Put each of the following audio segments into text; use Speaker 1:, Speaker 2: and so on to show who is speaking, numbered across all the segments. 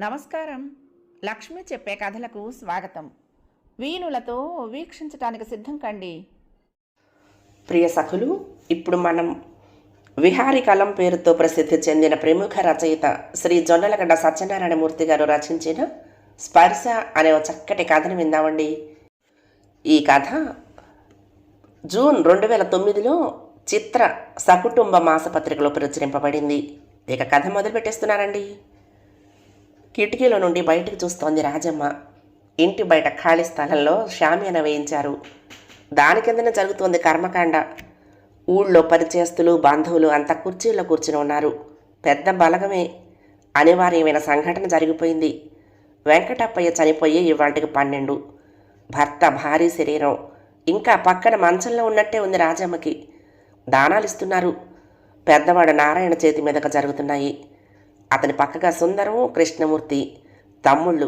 Speaker 1: నమస్కారం. లక్ష్మి చెప్పే కథలకు స్వాగతం. వీణులతో వీక్షించటానికి సిద్ధం కండి.
Speaker 2: ప్రియ సఖులు ఇప్పుడు మనం విహారి కలం పేరుతో ప్రసిద్ధి చెందిన ప్రముఖ రచయిత శ్రీ జొన్నలగడ్డ సత్యనారాయణమూర్తి గారు రచించిన స్పర్శ అనే ఒక చక్కటి కథను విందామండి. ఈ కథ జూన్ రెండు వేల తొమ్మిదిలో చిత్ర సకుటుంబ మాసపత్రికలో ప్రచురింపబడింది. ఇక కథ మొదలు పెట్టేస్తున్నారండి కిటికీలో నుండి బయటకు చూస్తోంది రాజమ్మ. ఇంటి బయట ఖాళీ స్థలంలో షామియాన వేయించారు దాని కిందనే జరుగుతోంది కర్మకాండ. ఊళ్ళో పరిచయస్తులు బంధువులు అంతా కుర్చీల్లో కూర్చుని ఉన్నారు. పెద్ద బలగమే. అనివార్యమైన సంఘటన జరిగిపోయింది. వెంకటప్పయ్య చనిపోయి ఇవాళకి పన్నెండు. భర్త భారీ శరీరం. ఇంకా పక్కన మంచంలో ఉన్నట్టే ఉంది రాజమ్మకి. దానాలు ఇస్తున్నారు పెద్దవాడు నారాయణ చేతి మీదకు జరుగుతున్నాయి. అతని పక్కగా సుందరం కృష్ణమూర్తి తమ్ముళ్ళు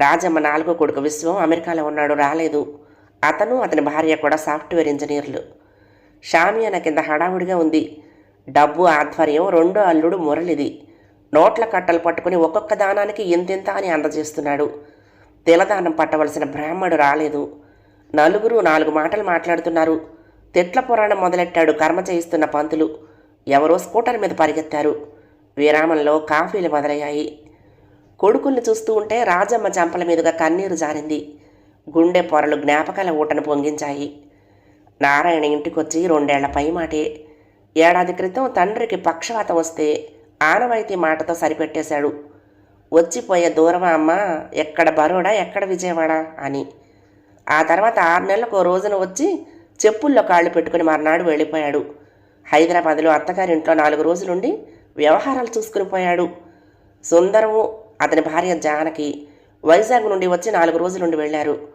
Speaker 2: రాజమ్మ నాలుగో కొడుకు విశ్వం అమెరికాలో ఉన్నాడు రాలేదు. అతను అతని భార్య కూడా సాఫ్ట్వేర్ ఇంజనీర్లు. షామియాన కింద హడావుడిగా ఉంది. డబ్బు ఆధ్వర్యం రెండో అల్లుడు మురళిది. నోట్ల కట్టలు పట్టుకుని ఒక్కొక్క దానానికి ఇంతింత అని అందజేస్తున్నాడు. తిలదానం పట్టవలసిన బ్రాహ్మడు రాలేదు. నలుగురు నాలుగు మాటలు మాట్లాడుతున్నారు. తిట్ల పురాణం మొదలెట్టాడు కర్మ చేయిస్తున్న పంతులు. ఎవరో స్కూటర్ మీద పరిగెత్తారు. విరామంలో కాఫీలు మొదలయ్యాయి. కొడుకుల్ని చూస్తూ ఉంటే రాజమ్మ చంపల మీదుగా కన్నీరు జారింది. గుండె పొరలు జ్ఞాపకాల ఊటను పొంగించాయి. నారాయణ ఇంటికొచ్చి రెండేళ్ళ పై మాటే ఏడాది క్రితం తండ్రికి పక్షవాతం వస్తే ఆనవాయితీ మాటతో సరిపెట్టేశాడు. వచ్చిపోయే దూరమా అమ్మ? ఎక్కడ బరోడా? ఎక్కడ విజయవాడ? అని. ఆ తర్వాత ఆరు నెలలకు రోజున వచ్చి చెప్పుల్లో కాళ్ళు పెట్టుకుని మర్నాడు వెళ్ళిపోయాడు. హైదరాబాద్లో అత్తగారింట్లో నాలుగు రోజులుండి వ్యవహారాలు చూసుకుని పోయాడు. సుందరము అతని భార్య జానకి వైజాగ్ నుండి వచ్చి నాలుగు రోజులుండి వెళ్ళారు.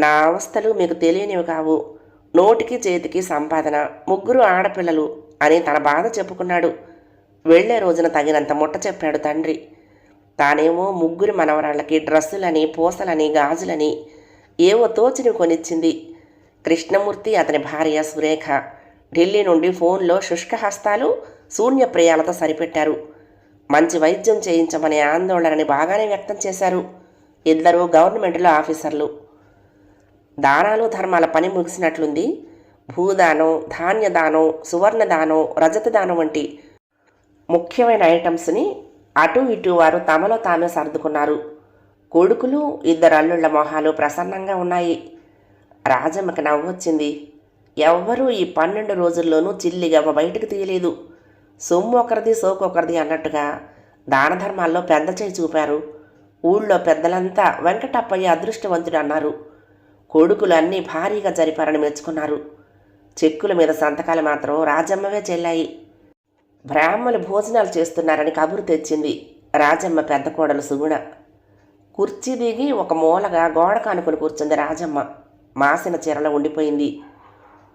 Speaker 2: నా అవస్థలు మీకు తెలియనివి కావు. నోటికి చేతికి సంపాదన ముగ్గురు ఆడపిల్లలు అని తన బాధ చెప్పుకున్నాడు. వెళ్ళే రోజున తగినంత ముట్ట చెప్పాడు తండ్రి. తానేమో ముగ్గురు మనవరాళ్ళకి డ్రస్సులని పూసలని గాజులని ఏవో తోచిని కొనిచ్చింది. కృష్ణమూర్తి అతని భార్య సురేఖ ఢిల్లీ నుండి ఫోన్లో శుష్క శూన్యప్రియాలతో శూన్య సరిపెట్టారు. మంచి వైద్యం చేయించమనే ఆందోళనని బాగానే వ్యక్తం చేశారు ఇద్దరు గవర్నమెంట్లో ఆఫీసర్లు. దానాలు ధర్మాల పని ముగిసినట్లుంది. భూదానం ధాన్యదానం సువర్ణదానం రజతదానం వంటి ముఖ్యమైన ఐటమ్స్ని అటు ఇటు వారు తమలో తామే సర్దుకున్నారు. కొడుకులు ఇద్దరు అల్లుళ్ళ మొహాలు ప్రసన్నంగా ఉన్నాయి. రాజమ్మకి నవ్వొచ్చింది. ఎవ్వరూ ఈ పన్నెండు రోజుల్లోనూ చిల్లిగా బయటకు తీయలేదు. సొమ్ము ఒకరిది సోకు ఒకరిది అన్నట్టుగా దాన ధర్మాల్లో పెద్ద చేయి చూపారు. ఊళ్ళో పెద్దలంతా వెంకటప్పయ్య అదృష్టవంతుడు అన్నారు. కొడుకులు అన్నీ భారీగా జరిపారని మెచ్చుకున్నారు. చెక్కుల మీద సంతకాలు మాత్రం రాజమ్మవే చెల్లాయి. బ్రాహ్మలు భోజనాలు చేస్తున్నారని కబురు తెచ్చింది రాజమ్మ పెద్ద కోడలు సుగుణ. కుర్చీ దిగి ఒక మూలగా గోడ కానుకొని కూర్చుంది రాజమ్మ. మాసిన చీరలో ఉండిపోయింది.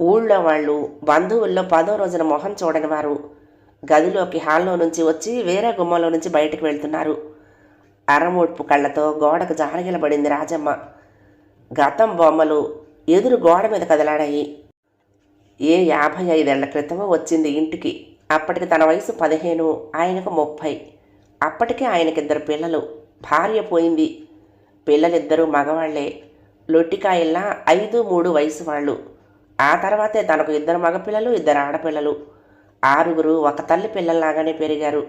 Speaker 2: ఊళ్ళో వాళ్ళు బంధువుల్లో పదో రోజున మొహం చూడని వారు గదిలోకి హాల్లో నుంచి వచ్చి వేరే గుమ్మలో నుంచి బయటకు వెళ్తున్నారు. అరమూడ్పు కళ్ళతో గోడకు జారగిలబడింది రాజమ్మ. గతం బొమ్మలు ఎదురు గోడ మీద కదలాడాయి. ఏ యాభై ఐదేళ్ళ క్రితమో వచ్చింది ఇంటికి. అప్పటికి తన వయసు పదిహేను ఆయనకు ముప్పై. అప్పటికే ఆయనకిద్దరు పిల్లలు. భార్య పోయింది. పిల్లలిద్దరూ మగవాళ్ళే. లొట్టికాయల్లా ఐదు మూడు వయసు వాళ్ళు. ఆ తర్వాతే తనకు ఇద్దరు మగపిల్లలు ఇద్దరు ఆడపిల్లలు. ఆరుగురు ఒక తల్లి పిల్లల్లాగానే పెరిగారు.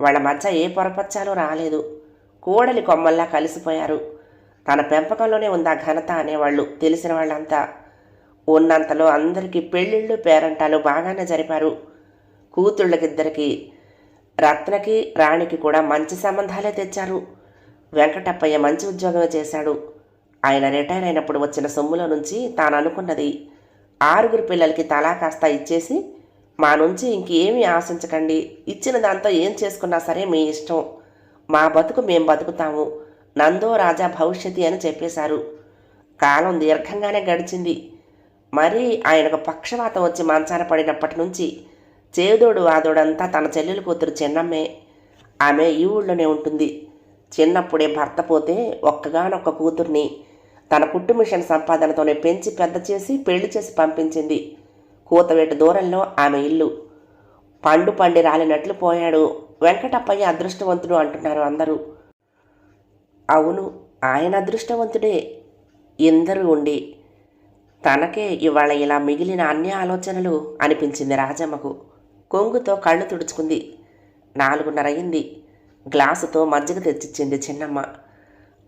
Speaker 2: వాళ్ళ మధ్య ఏ పొరపచ్చాలు రాలేదు. కోడలి కొమ్మల్లా కలిసిపోయారు. తన పెంపకంలోనే ఉంది ఆ ఘనత అనేవాళ్ళు తెలిసిన వాళ్ళంతా. ఉన్నంతలో అందరికీ పెళ్ళిళ్ళు పేరంటాలు బాగానే జరిపారు. కూతుళ్ళకిద్దరికి రత్నకి రాణికి కూడా మంచి సంబంధాలే తెచ్చారు. వెంకటప్పయ్య మంచి ఉద్యోగమే చేశాడు. ఆయన రిటైర్ అయినప్పుడు వచ్చిన సొమ్ములో నుంచి తాను అనుకున్నది ఆరుగురు పిల్లలకి తలా కాస్త ఇచ్చేసి మా నుంచి ఇంకేమీ ఆశించకండి. ఇచ్చిన దాంతో ఏం చేసుకున్నా సరే మీ ఇష్టం. మా బతుకు మేం బతుకుతాము. నందో రాజా భవిష్యతి అని చెప్పేశారు. కాలం దీర్ఘంగానే గడిచింది. మరి ఆయనకు పక్షవాతం వచ్చి మంచాన పడినప్పటి నుంచి చేదోడు వాదోడంతా తన చెల్లెలు కూతురు చిన్నమ్మే. ఆమె ఈ ఊళ్ళోనే ఉంటుంది. చిన్నప్పుడే భర్త పోతే ఒక్కగానొక్క కూతుర్ని తన కుట్టు మిషన్ సంపాదనతోనే పెంచి పెద్ద చేసి పెళ్ళి చేసి పంపించింది. కూతవేటు దూరంలో ఆమె ఇల్లు. పండు పండి రాలినట్లు పోయాడు. వెంకటప్పయ్య అదృష్టవంతుడు అంటున్నారు అందరూ. అవును ఆయన అదృష్టవంతుడే. ఎందరూ ఉండి తనకే ఇవాళ ఇలా మిగిలిన అన్ని ఆలోచనలు అనిపించింది రాజమ్మకు. కొంగుతో కళ్ళు తుడుచుకుంది. నాలుగున్నర అయింది. గ్లాసుతో మజ్జిగ తెచ్చిచ్చింది చిన్నమ్మ.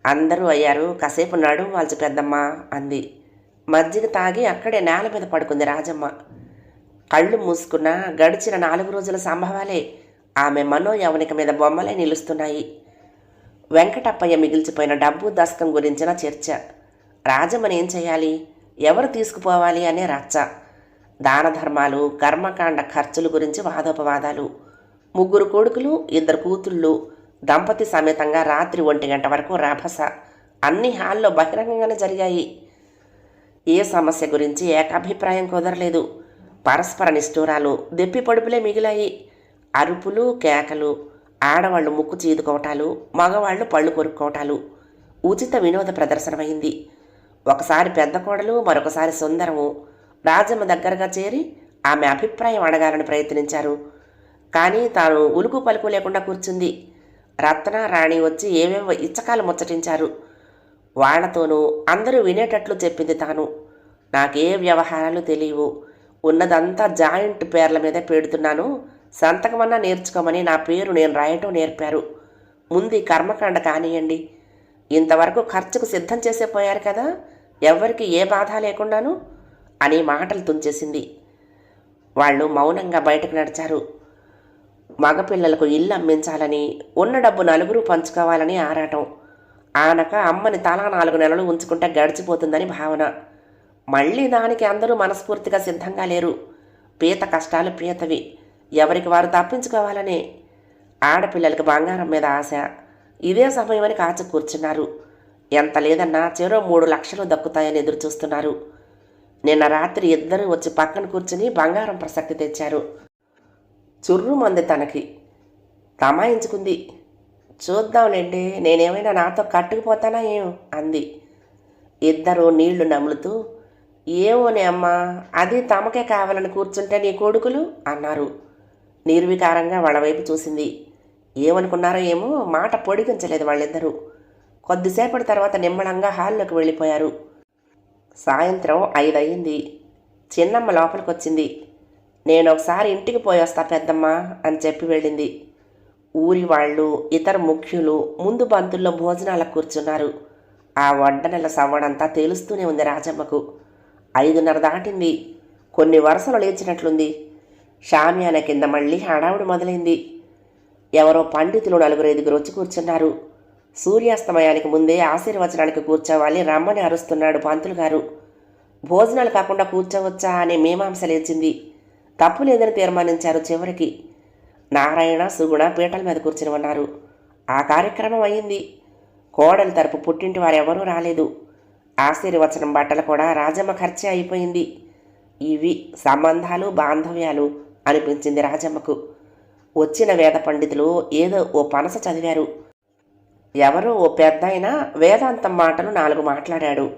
Speaker 2: అందరూ అయ్యారు. కాసేపు నడుము వాల్చి పెద్దమ్మ అంది. మజ్జిగ తాగి అక్కడే నేల మీద పడుకుంది రాజమ్మ. కళ్ళు మూసుకున్న గడిచిన నాలుగు రోజుల సంభవాలే ఆమె మనోయవనిక మీద బొమ్మలే నిలుస్తున్నాయి. వెంకటప్పయ్య మిగిల్చిపోయిన డబ్బు దశకం గురించిన చర్చ. రాజమ్మని ఏం చేయాలి? ఎవరు తీసుకుపోవాలి అనే రచ్చ. దాన ధర్మాలు కర్మకాండ ఖర్చుల గురించి వాదోపవాదాలు. ముగ్గురు కొడుకులు ఇద్దరు కూతుళ్ళు. దంపతి సమేతంగా రాత్రి ఒంటి గంట వరకు రాభస. అన్ని హాల్లో బహిరంగంగానే జరిగాయి. ఏ సమస్య గురించి ఏకాభిప్రాయం కుదరలేదు. పరస్పర నిష్ఠూరాలు దెప్పిపడుపులే మిగిలాయి. అరుపులు కేకలు ఆడవాళ్ళు ముక్కు చీదుకోవటాలు మగవాళ్ళు పళ్ళు కొరుక్కోవటాలు. ఉచిత వినోద ప్రదర్శనమైంది. ఒకసారి పెద్ద కోడలు మరొకసారి సుందరము. రాజమ్మ దగ్గరగా చేరి ఆమె అభిప్రాయం అడగాలని ప్రయత్నించారు. కానీ తాను ఉలుకు పలుకు లేకుండా కూర్చుంది. రత్న రాణి వచ్చి ఏవేవో ఇచ్చకాలు ముచ్చటించారు. వాళ్ళతోనూ అందరూ వినేటట్లు చెప్పింది తాను. నాకే వ్యవహారాలు తెలియవు. ఉన్నదంతా జాయింట్ పేర్ల మీద పెడుతున్నాను. సంతకమన్నా నేర్చుకోమని నా పేరు నేను రాయటం నేర్పారు. ముందు కర్మకాండ కానియండి. ఇంతవరకు ఖర్చుకు సిద్ధం చేసే పోయారు కదా. ఎవరికి ఏ బాధ లేకుండాను అని మాటలు తుంచేసింది. వాళ్ళు మౌనంగా బయటకు నడిచారు. మగపిల్లలకు ఇల్లు అమ్మించాలని ఉన్న డబ్బు నలుగురు పంచుకోవాలని ఆరాటం. ఆనక అమ్మని తలా నాలుగు నెలలు ఉంచుకుంటే గడిచిపోతుందని భావన. మళ్ళీ దానికి అందరూ మనస్ఫూర్తిగా సిద్ధంగా లేరు. పీత కష్టాలు పీతవి. ఎవరికి వారు తప్పించుకోవాలనే ఆడపిల్లలకి బంగారం మీద ఆశ. ఇదే సమయమని కాచి కూర్చున్నారు. ఎంత లేదన్నా చెరో మూడు లక్షలు దక్కుతాయని ఎదురు చూస్తున్నారు నిన్న రాత్రి ఇద్దరు వచ్చి పక్కన కూర్చుని బంగారం ప్రసక్తి తెచ్చారు. చుర్రు మంది తనకి. తమాయించుకుంది. చూద్దాంలేండి నేనేమైనా నాతో కట్టుకుపోతానా ఏం అంది. ఇద్దరు నీళ్ళు నములుతూ ఏమోనే అమ్మా అది తమకే కావాలని కూర్చుంటే నీ కొడుకులు? అన్నారు. నిర్వికారంగా వాళ్ళ వైపు చూసింది. ఏమనుకున్నారో ఏమో మాట పొడిగించలేదు వాళ్ళిద్దరూ. కొద్దిసేపటి తర్వాత నిమ్మళంగా హాల్లోకి వెళ్ళిపోయారు. సాయంత్రం ఐదు అయింది చిన్నమ్మ లోపలికి వచ్చింది నేను ఒకసారి ఇంటికి పోయి వస్తా పెద్దమ్మ అని చెప్పి వెళ్ళింది. ఊరి వాళ్ళు ఇతర ముఖ్యులు ముందు బంతుల్లో భోజనాలకు కూర్చున్నారు. ఆ వడ్డనెల సవ్వడంతా తేలుస్తూనే ఉంది రాజమ్మకు. ఐదున్నర దాటింది. కొన్ని వరుసలు లేచినట్లుంది. షామియాన కింద మళ్ళీ హడావుడి మొదలైంది. ఎవరో పండితులు నలుగురు ఐదుగురు వచ్చి కూర్చున్నారు. సూర్యాస్తమయానికి ముందే ఆశీర్వచనానికి కూర్చోవాలి రమ్మని అరుస్తున్నాడు పంతులు గారు. భోజనాలు కాకుండా కూర్చోవచ్చా అనే మీమాంస లేచింది. తప్పు లేదని తీర్మానించారు చివరికి. నారాయణ సుగుణ పీటల మీద కూర్చుని ఉన్నారు. ఆ కార్యక్రమం అయింది. కోడలి తరపు పుట్టింటి వారెవరూ రాలేదు. ఆశీర్వచనం బట్టలు కూడా రాజమ్మ ఖర్చే అయిపోయింది. ఇవి సంబంధాలు బాంధవ్యాలు అనిపించింది రాజమ్మకు. వచ్చిన వేద పండితులు ఏదో ఓ పనస చదివారు. ఎవరో ఓ పెద్దాయన వేదాంతం మాటలు నాలుగు మాట్లాడాడు.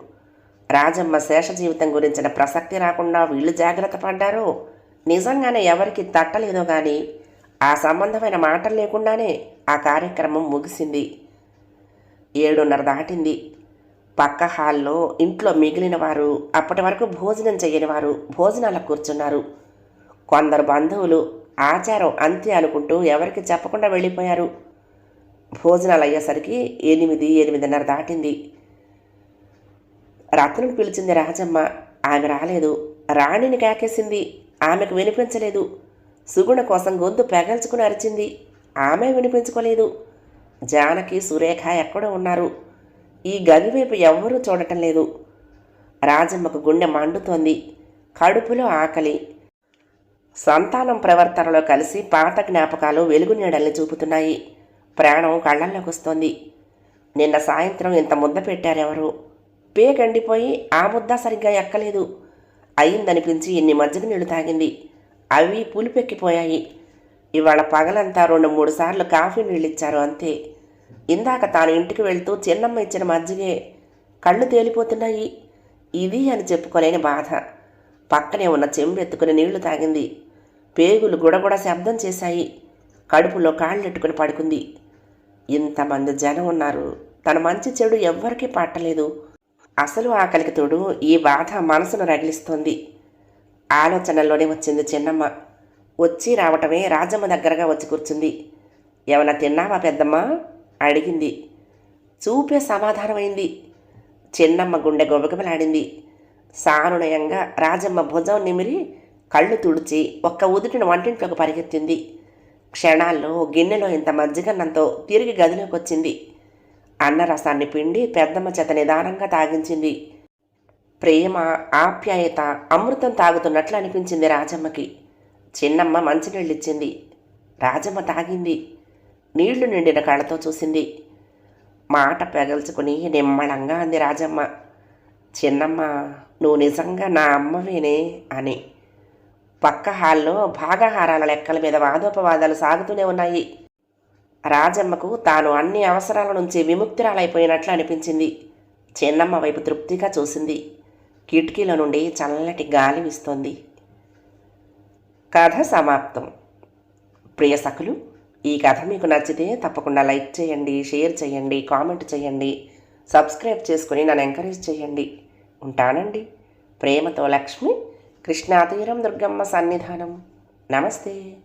Speaker 2: రాజమ్మ శేష జీవితం గురించిన ప్రసక్తి రాకుండా వీళ్ళు జాగ్రత్త పడ్డారో? నిజంగానే ఎవరికి తట్టలేదో కానీ ఆ సంబంధమైన మాటలు లేకుండానే ఆ కార్యక్రమం ముగిసింది. ఏడున్నర దాటింది. పక్క హాల్లో ఇంట్లో మిగిలిన వారు అప్పటి వరకు భోజనం చేయని వారు భోజనాలకు కూర్చున్నారు. కొందరు బంధువులు ఆచారం అంతే అనుకుంటూ ఎవరికి చెప్పకుండా వెళ్ళిపోయారు. భోజనాలు అయ్యేసరికి ఎనిమిది ఎనిమిదిన్నర దాటింది. రత్నం పిలిచింది రాజమ్మ. ఆమె రాలేదు. రాణిని కాకేసింది. ఆమెకు వినిపించలేదు. సుగుణ కోసం గొంతు పెగల్చుకుని అరిచింది. ఆమె వినిపించుకోలేదు. జానకి సురేఖ ఎక్కడో ఉన్నారు. ఈ గది వైపు ఎవ్వరూ చూడటం లేదు. రాజమ్మకు గుండె మండుతోంది. కడుపులో ఆకలి. సంతానం ప్రవర్తనలో కలిసి పాత జ్ఞాపకాలు వెలుగు నీడల్ని చూపుతున్నాయి. ప్రాణం కళ్ళల్లోకి వస్తోంది నిన్న సాయంత్రం ఇంత ముద్ద పెట్టారెవరు? పేగండిపోయి ఆ ముద్ద సరిగ్గా ఎక్కలేదు. అయిందనిపించి ఇన్ని మజ్జిగ నీళ్ళు తాగింది. అవి పులిపెక్కిపోయాయి. ఇవాళ పగలంతా రెండు మూడు సార్లు కాఫీ నీళ్ళు ఇచ్చారు అంతే. ఇందాక తాను ఇంటికి వెళ్తూ చిన్నమ్మ ఇచ్చిన మజ్జిగే కళ్ళు తేలిపోతున్నాయి. ఇది అని చెప్పుకోలేని బాధ. పక్కనే ఉన్న చెంబెత్తుకుని నీళ్ళు తాగింది. పేగులు గుడగుడ శబ్దం చేశాయి. కడుపులో కాళ్ళెట్టుకుని పడుకుంది. ఇంతమంది జనం ఉన్నారు. తన మంచి చెడు ఎవ్వరికీ పట్టలేదు అసలు ఆకలికి తోడు ఈ బాధ మనసును రగిలిస్తోంది. ఆలోచనల్లోనే వచ్చింది చిన్నమ్మ. వచ్చి రావటమే రాజమ్మ దగ్గరగా వచ్చి కూర్చుంది. ఏమైనా తిన్నావా పెద్దమ్మ? అడిగింది. చూపే సమాధానమైంది. చిన్నమ్మ గుండె గొబగబలాడింది. సానునయంగా రాజమ్మ భుజం నిమిరి కళ్ళు తుడిచి ఒక్క ఉదుటిని వంటింట్లోకి పరిగెత్తింది. క్షణాల్లో గిన్నెలో ఇంత మజ్జిగన్నంతో తిరిగి గదిలోకి వచ్చింది అన్నరసాన్ని పిండి పెద్దమ్మ చేత నిదానంగా తాగించింది. ప్రేమ ఆప్యాయత అమృతం తాగుతున్నట్లు అనిపించింది రాజమ్మకి. చిన్నమ్మ మంచినీళ్ళిచ్చింది. రాజమ్మ తాగింది. నీళ్ళు నిండిన కళ్ళతో చూసింది. మాట పెగల్చుకుని నిమ్మళంగా అంది రాజమ్మ. చిన్నమ్మ నువ్వు నిజంగా నా అమ్మవేనే అని. పక్క హాల్లో భాగాహారాల లెక్కల మీద వాదోపవాదాలు సాగుతూనే ఉన్నాయి. రాజమ్మకు తాను అన్ని అవసరాల నుంచి విముక్తురాలైపోయినట్లు అనిపించింది. చిన్నమ్మ వైపు తృప్తిగా చూసింది. కిటికీల నుండి చల్లటి గాలి వీస్తోంది. కథ సమాప్తం. ప్రియ సఖులు ఈ కథ మీకు నచ్చితే తప్పకుండా లైక్ చేయండి షేర్ చేయండి కామెంట్ చేయండి సబ్స్క్రైబ్ చేసుకుని నన్ను ఎంకరేజ్ చేయండి. ఉంటానండి. ప్రేమతో లక్ష్మి కృష్ణాతీరం దుర్గమ్మ సన్నిధానం. నమస్తే.